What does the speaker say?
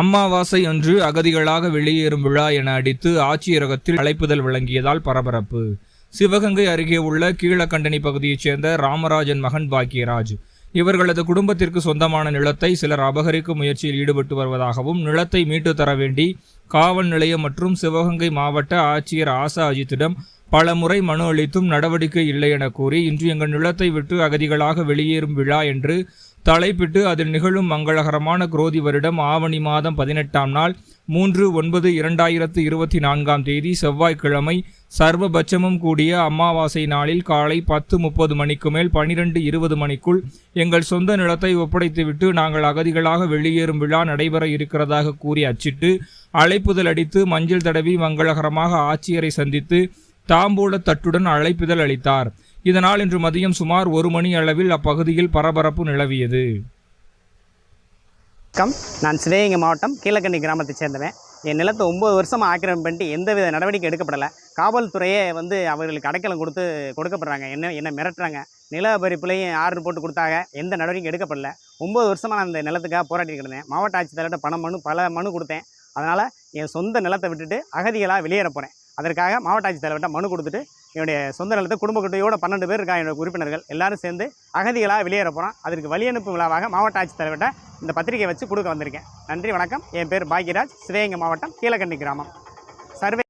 அம்மாவாசை அன்று அகதிகளாக வெளியேறும் விழா என அடித்து ஆட்சியரகத்தில் அழைப்புதல் வழங்கியதால் பரபரப்பு. சிவகங்கை அருகே உள்ள கீழக்கண்டனி பகுதியைச் சேர்ந்த ராமராஜன் மகன் பாக்கியராஜ். இவர்களது குடும்பத்திற்கு சொந்தமான நிலத்தை சிலர் அபகரிக்கும் முயற்சியில் ஈடுபட்டு வருவதாகவும் நிலத்தை மீட்டு தர வேண்டி காவல் நிலையம் மற்றும் சிவகங்கை மாவட்ட ஆட்சியர் ஆசா அஜித்திடம் பல முறை மனு அளித்தும் நடவடிக்கை இல்லை என கூறி இன்று எங்கள் நிலத்தை விட்டு அகதிகளாக வெளியேறும் விழா என்று தலைப்பிட்டு அதில் நிகழும் மங்களகரமான குரோதி வருடம் ஆவணி மாதம் பதினெட்டாம் நாள் மூன்று ஒன்பது இரண்டாயிரத்து இருபத்தி நான்காம் தேதி செவ்வாய்க்கிழமை. சர்வபட்சமும் கூடிய அமாவாசை நாளில் காலை பத்து முப்பது மணிக்கு மேல் பனிரெண்டு இருபது மணிக்குள் எங்கள் சொந்த நிலத்தை ஒப்படைத்துவிட்டு நாங்கள் அகதிகளாக வெளியேறும் விழா நடைபெற இருக்கிறதாக கூறி அச்சிட்டு அழைப்புதல் அடித்து மஞ்சள் தடவி மங்களகரமாக ஆட்சியரை சந்தித்து தாம்பூல தட்டுடன் அழைப்புதல் அளித்தார். இதனால் இன்று மதியம் சுமார் ஒரு மணி அளவில் அப்பகுதியில் பரபரப்பு நிலவியது. வணக்கம். நான் சிவகங்கை மாவட்டம் கீழக்கண்ணி கிராமத்தைச் சேர்ந்தவன். என் நிலத்தை ஒம்பது வருஷமாக ஆக்கிரமிப்பு பண்ணிட்டு எந்தவித நடவடிக்கை எடுக்கப்படலை. காவல்துறையே வந்து அவர்களுக்கு அடைக்கலம் கொடுத்து கொடுக்கப்படுறாங்க. என்ன என்ன மிரட்டுறாங்க. நில பறிப்புலையும் ஆர்டர் போட்டு கொடுத்தாங்க. எந்த நடவடிக்கையும் எடுக்கப்படல. ஒம்பது வருஷமாக நான் அந்த நிலத்துக்காக போராட்டி இருந்தேன் மாவட்ட ஆட்சித்தலைவர்கிட்ட பணம் மனு பல மனு கொடுத்தேன். அதனால் என் சொந்த நிலத்தை விட்டுட்டு அகதிகளாக வெளியேற போகிறேன் அதற்காக மாவட்ட ஆட்சித்தலைவர்கிட்ட மனு கொடுத்துட்டு என்னுடைய சொந்த நிலத்தை குடும்ப குட்டையோட பன்னெண்டு பேர் இருக்காங்க என்னோட உறுப்பினர்கள். எல்லாரும் சேர்ந்து அகதிகளாக வெளியேற போகிறோம் அதற்கு வழியனுப்பு விழாவாக மாவட்ட ஆட்சித்தலைவர்கிட்ட இந்த பத்திரிகை வச்சு கொடுக்க வந்திருக்கேன். நன்றி வணக்கம். என் பேர் பாக்யராஜ். சிவகங்கை மாவட்டம் கீழக்கண்டி கிராமம். சர்வே